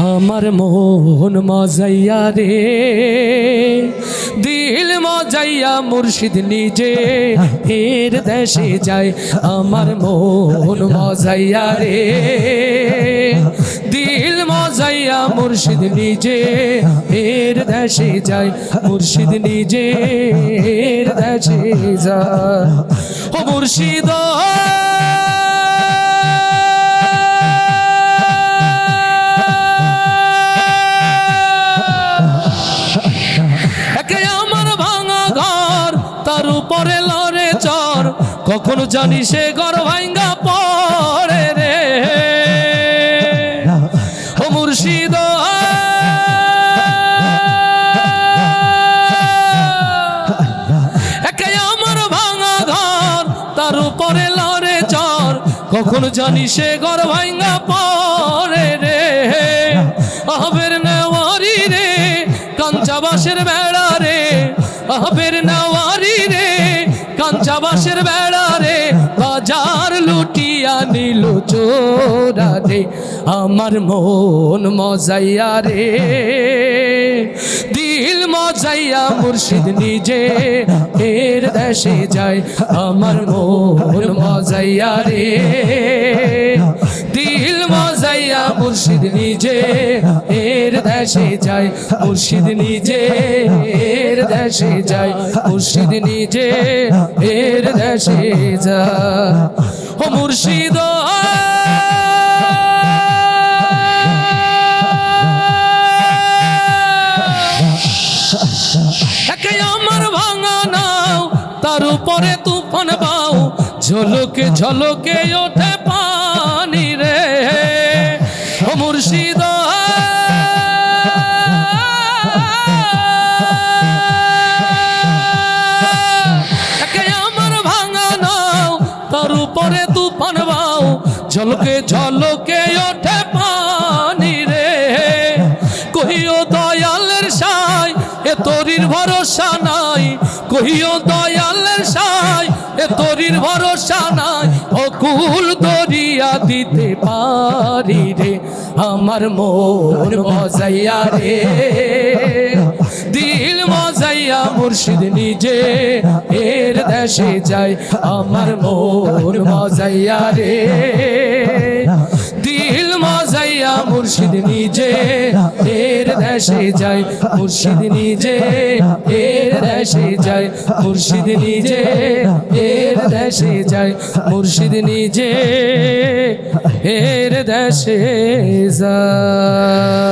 আমার মন মজাইয়া রে, দিল মজাইয়া মুর্শিদ নিজে, এর দেশে যায় আমার মন মজাইয়া রে। দিল মজাইয়া মুর্শিদ নিজে, এর দেশে যায় মুর্শিদ নিজে, এর দেশে যায় ও মুর্শিদ তার লরে চর, কখনো জানি সে ঘর ভাঙ্গা পড়ে রে। ও মুর্শিদ আমার লড়ে চর, কখনো জানি সে ঘর ভাঙ্গা পড়ে রে। আবের নেওয়ারি রে কাঞ্চা বাসের বেড়া রে আবের নেওয়ারি রে কাঞ্চা বাসের বেড়া রে, বাজার লুটিয়া নিল চোরা রে। আমার মন মজাইয়া রে, দিল মজাইয়া মুর্শিদ নিজে এর দেশে যায়। আমার মন মজাইয়া রে, দিল মজাইয়া মুর্শিদ নিজে দেশে যায় মুর্শিদ নিজে এর দেশে যায় মুর্শিদ নিজে এর দেশে যায় মুর্শিদ! আমার ভাঙা নাও, তার উপরে তুফান বাও, ঝলকে ঝলকে ওঠে পানি রে। ও মুর্শিদ! ঝলকে ঝলকে ওঠে পানি রে। কহিও দয়ালের সাই এ তরির ভরসা নাই। কহিও দয়ালের সাই এ তরির ভরসা নাই। অকুল দরিয়া দিতে পারি রে, আমার মন মজাইয়া রে। দিল মজাইয়া মুর্শিদ নিজে, এর দেশে যায়, আমার মন মজাইয়া রে। মুর্শিদ নিজে এর দেশে যায়, মুর্শিদ নিজে এর দেশে যায়, মুর্শিদ নিজে এর দেশে যায়, মুর্শিদ নিজে এর দেশে যায়।